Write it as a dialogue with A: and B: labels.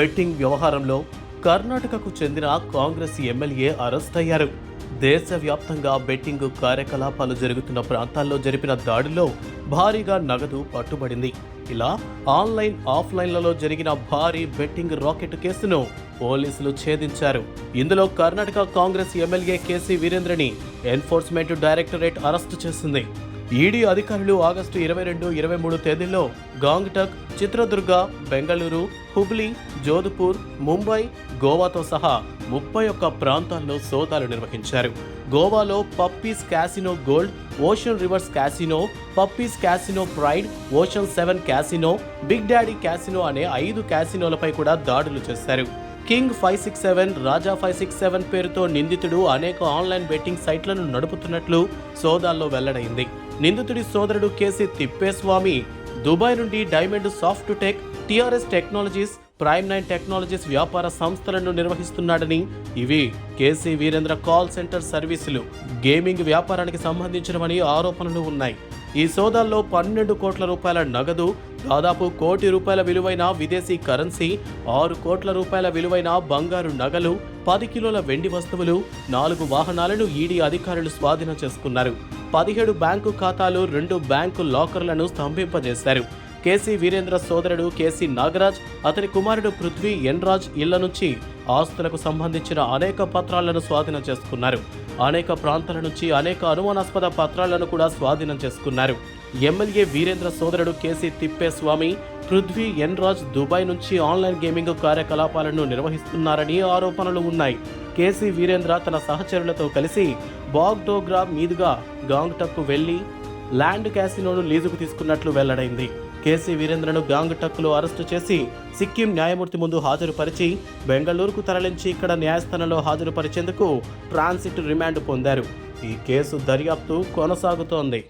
A: Betting వ్యవహారంలో కర్ణాటకకు చెందిన కాంగ్రెస్ ఎమ్మెల్యే అరెస్ట్ అయ్యారు దేశవ్యాప్తంగా బెట్టింగ్ కార్యకలాపాలు జరుగుతున్న ప్రాంతాల్లో జరిపిన దాడిలో భారీగా నగదు పట్టుబడింది. ఇలా ఆన్లైన్ ఆఫ్లైన్లలో జరిగిన భారీ బెట్టింగ్ రాకెట్ కేసును పోలీసులు ఛేదించారు. ఇందులో Karnataka Congress MLA K C వీరేంద్రని enforcement directorate arrest చేసింది. ఈడీ అధికారులు ఆగస్టు ఇరవై రెండు ఇరవై మూడు తేదీల్లో గాంగ్టక్ చిత్రదుర్గ బెంగళూరు హుబ్లీ జోధ్పూర్ ముంబై గోవాతో సహా ముప్పై ఒక్క ప్రాంతాల్లో సోదాలు నిర్వహించారు. గోవాలో puppies casino gold ocean rivers casino puppies casino pride ocean seven casino big daddy casino అనే ఐదు క్యాసినోలపై కూడా దాడులు చేశారు. King five six seven Raja five six seven పేరుతో నిందితుడు అనేక ఆన్లైన్ బెట్టింగ్ సైట్లను నడుపుతున్నట్లు సోదాల్లో వెల్లడైంది. నిందితుడి సోదరుడు కేసీ తిప్పేస్వామి దుబాయ్ నుండి diamond soft tech TRS technologies prime nine technologies వ్యాపార సంస్థలను నిర్వహిస్తున్నాడని ఇవి K C Veerendra call center సర్వీసులు. గేమింగ్ వ్యాపారానికి సంబంధించినవని ఆరోపణలు ఉన్నాయి. ఈ సోదాల్లో పన్నెండు కోట్ల రూపాయల నగదు దాదాపు కోటి రూపాయల విలువైన విదేశీ కరెన్సీ ఆరు కోట్ల రూపాయల విలువైన బంగారు నగలు పది కిలోల వెండి వస్తువులు నాలుగు వాహనాలను ఈడీ అధికారులు స్వాధీనం చేసుకున్నారు. పదిహేడు బ్యాంకు ఖాతాలు రెండు బ్యాంకు లాకర్లను స్తంభింపజేశారు. కేసీ వీరేంద్ర సోదరుడు కేసీ నాగరాజ్ అతని కుమారుడు పృథ్వీ ఎన్రాజ్ ఇళ్ళ నుంచి ఆస్తులకు సంబంధించిన అనేక పత్రాలను స్వాధీనం చేసుకున్నారు. అనేక ప్రాంతాల నుంచి అనేక అనుమానాస్పద పత్రాలను కూడా స్వాధీనం చేసుకున్నారు. ఎమ్మెల్యే వీరేంద్ర సోదరుడు కేసీ తిప్పేస్వామి పృథ్వీ ఎన్రాజ్ దుబాయ్ నుంచి ఆన్లైన్ గేమింగ్ కార్యకలాపాలను నిర్వహిస్తున్నారని ఆరోపణలు ఉన్నాయి. కేసీ వీరేంద్ర తన సహచరులతో కలిసి బాగ్డోగ్రా మీదుగా గాంగ్టక్కు వెళ్ళి ల్యాండ్ క్యాసినోను లీజుకు తీసుకున్నట్లు వెల్లడైంది. కేసీ వీరేంద్రను గాంగ్టక్లో అరెస్టు చేసి సిక్కిం న్యాయమూర్తి ముందు హాజరుపరిచి బెంగళూరుకు తరలించి ఇక్కడ న్యాయస్థానంలో హాజరుపరిచేందుకు ట్రాన్సిట్ రిమాండ్ పొందారు. ఈ కేసు దర్యాప్తు కొనసాగుతోంది.